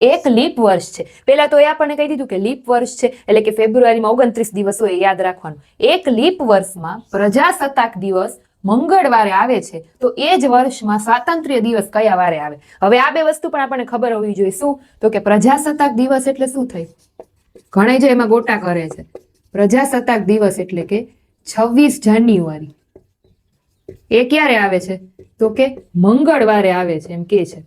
એક લીપ વર્ષ છે. પહેલા તો એ આપણને કહી દીધું કે લીપ વર્ષ છે, એટલે કે ફેબ્રુઆરીમાં ઓગણત્રીસ દિવસ હોય યાદ રાખવાનું. એક લીપ વર્ષમાં પ્રજાસત્તાક દિવસ મંગળવારે આવે છે, તો એ જ વર્ષમાં સ્વાતંત્ર્ય દિવસ કયા વારે આવે? હવે આ બે વસ્તુ પણ આપણને ખબર હોવી જોઈએ. શું? તો કે પ્રજાસત્તાક દિવસ એટલે શું થઈ? ઘણા જે એમાં ગોટા કરે છે. પ્રજાસત્તાક દિવસ એટલે કે છવ્વીસ જાન્યુઆરી. એ ક્યારે આવે છે? તો કે મંગળવારે આવે છે, એમ કે છે.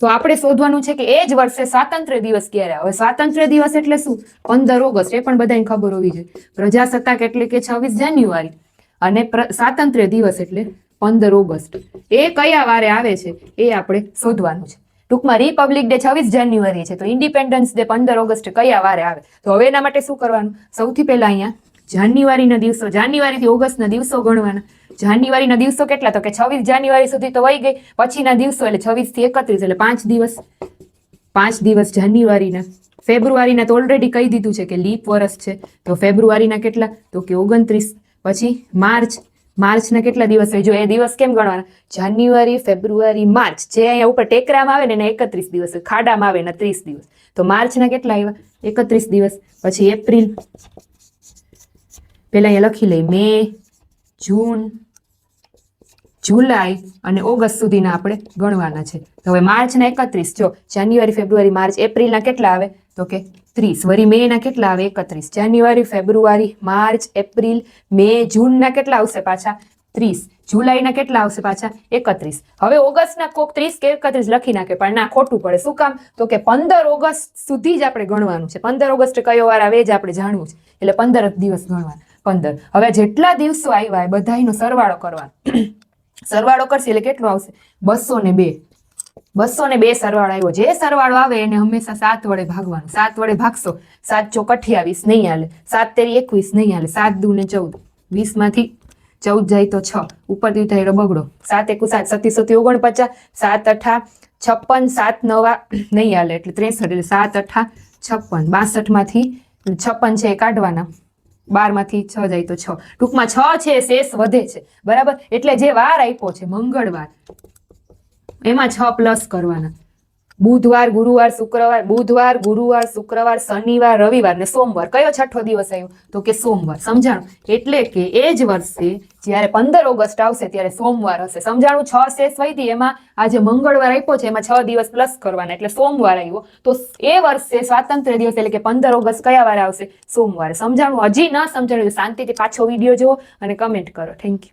તો આપણે શોધવાનું છે કે એ જ વર્ષે સ્વાતંત્ર્ય દિવસ ક્યારે આવે? સ્વાતંત્ર્ય દિવસ એટલે શું? પંદર ઓગસ્ટ, એ પણ બધાને ખબર હોવી જોઈએ. પ્રજાસત્તાક એટલે કે છવ્વીસ જાન્યુઆરી. અને સ્વાતંત્ર્ય દિવસ એટલે પંદર ઓગસ્ટ. એ કયા વારે આવે છે? એ આપણે શોધવાનું છે. ટૂંકમાં રિપબ્લિક ડે છવ્વીસ જાન્યુઆરી છે. તો ઇન્ડિપેન્ડન્સ ડે પંદર ઓગસ્ટ કયા વારે આવે? તો હવે એના માટે શું કરવાનું? સૌથી પહેલા અહીંયા જાન્યુઆરીના દિવસો, જાન્યુઆરીથી ઓગસ્ટના દિવસો ગણવાના. જાન્યુઆરીના દિવસો કેટલા તો કે છવ્વીસ જાન્યુઆરી સુધી તો વહી ગઈ. પછીના દિવસો એટલે છવ્વીસથી એકત્રીસ એટલે પાંચ દિવસ. પાંચ દિવસ જાન્યુઆરીના. ફેબ્રુઆરીના તો ઓલરેડી કહી દીધું છે કે લીપ વર્ષ છે. તો ફેબ્રુઆરીના કેટલા? તો કે ઓગણત્રીસ. પછી માર્ચ. માર્ચના કેટલા દિવસ હોય જો એ દિવસ કેમ ગણવાના? January, February, March. જે અહીંયા ઉપર ટેકરામાં આવે ને એના એકત્રીસ દિવસ. ખાડામાં આવે એના ત્રીસ દિવસ. તો માર્ચના કેટલા આવ્યા? એકત્રીસ દિવસ. પછી એપ્રિલ. પેલા અહીંયા લખી લઈએ, મે, જૂન, જુલાઈ અને ઓગસ્ટ સુધીના આપણે ગણવાના છે. તો હવે માર્ચના એકત્રીસ, જો જાન્યુઆરી, ફેબ્રુઆરી, માર્ચ, એપ્રિલના કેટલા આવે? તો કે ત્રીસ. વળી મેના કેટલા આવે? એકત્રીસ. જાન્યુઆરી, ફેબ્રુઆરી, માર્ચ, એપ્રિલ, મે, જૂનના કેટલા આવશે પાછા? ત્રીસ. જુલાઈના કેટલા આવશે પાછા? એકત્રીસ. હવે ઓગસ્ટના કોક ત્રીસ કે એકત્રીસ લખી નાખે, પણ ના, ખોટું પડે. શું કામ? તો કે પંદર ઓગસ્ટ સુધી જ આપણે ગણવાનું છે. પંદર ઓગસ્ટ કયો વાર આવે જ આપણે જાણવું છે. એટલે પંદર દિવસ ગણવાના. પંદર. હવે જેટલા દિવસો આવ્યા બધાનો સરવાળો કરવાનો. સરવાળો કરશે એટલે કેટલો આવશે? બસો ને બે. બસો ને બે સરવાળો આવ્યો જે સરવાળો આવે એને હંમેશા સાત વડે ભાગવાનું. સાત વડે ભાગશો, સાત ચોક અઠ્યાવીસ નહીં હાલે. સાત તેરી એકવીસ નહીં હાલે. સાત દુ ને ચૌદ. વીસમાંથી ચૌદ જાય તો છ. ઉપરથી થાય એટલે બગડો. સાત એકુ સાત. સતીસોથી ઓગણપચાસ. સાત અઠા છપ્પન. સાત નવા નહીં હાલે. એટલે ત્રેસઠ. એટલે સાત અઠા છપ્પન. બાસઠમાંથી છપ્પન છે એ કાઢવાના. બારમાંથી છ જાય તો છ. ટૂંકમાં છ છે, શેષ વધે છે. બરાબર? એટલે જે વાર આપ્યો છે, મંગળવાર, એમાં છ પ્લસ કરવાના. બુધવાર, ગુરુવાર, શુક્રવાર, બુધવાર, ગુરુવાર, શુક્રવાર, શનિવાર, રવિવાર ને સોમવાર. કયો છઠ્ઠો દિવસ આવ્યો? તો કે સોમવાર. સમજાણું? એટલે કે એ જ વર્ષે જ્યારે પંદર ઓગસ્ટ આવશે ત્યારે સોમવાર હશે. સમજાણું? છ શેષ વૈધી એમાં આજે મંગળવાર આપ્યો છે. એમાં છ દિવસ પ્લસ કરવાના. એટલે સોમવાર આવ્યો. તો એ વર્ષે સ્વાતંત્ર્ય દિવસ એટલે કે પંદર ઓગસ્ટ કયા વારે આવશે? સોમવારે. સમજાણું? હજી ન સમજાણું. શાંતિથી પાછો વીડિયો જુઓ અને કમેન્ટ કરો. Thank you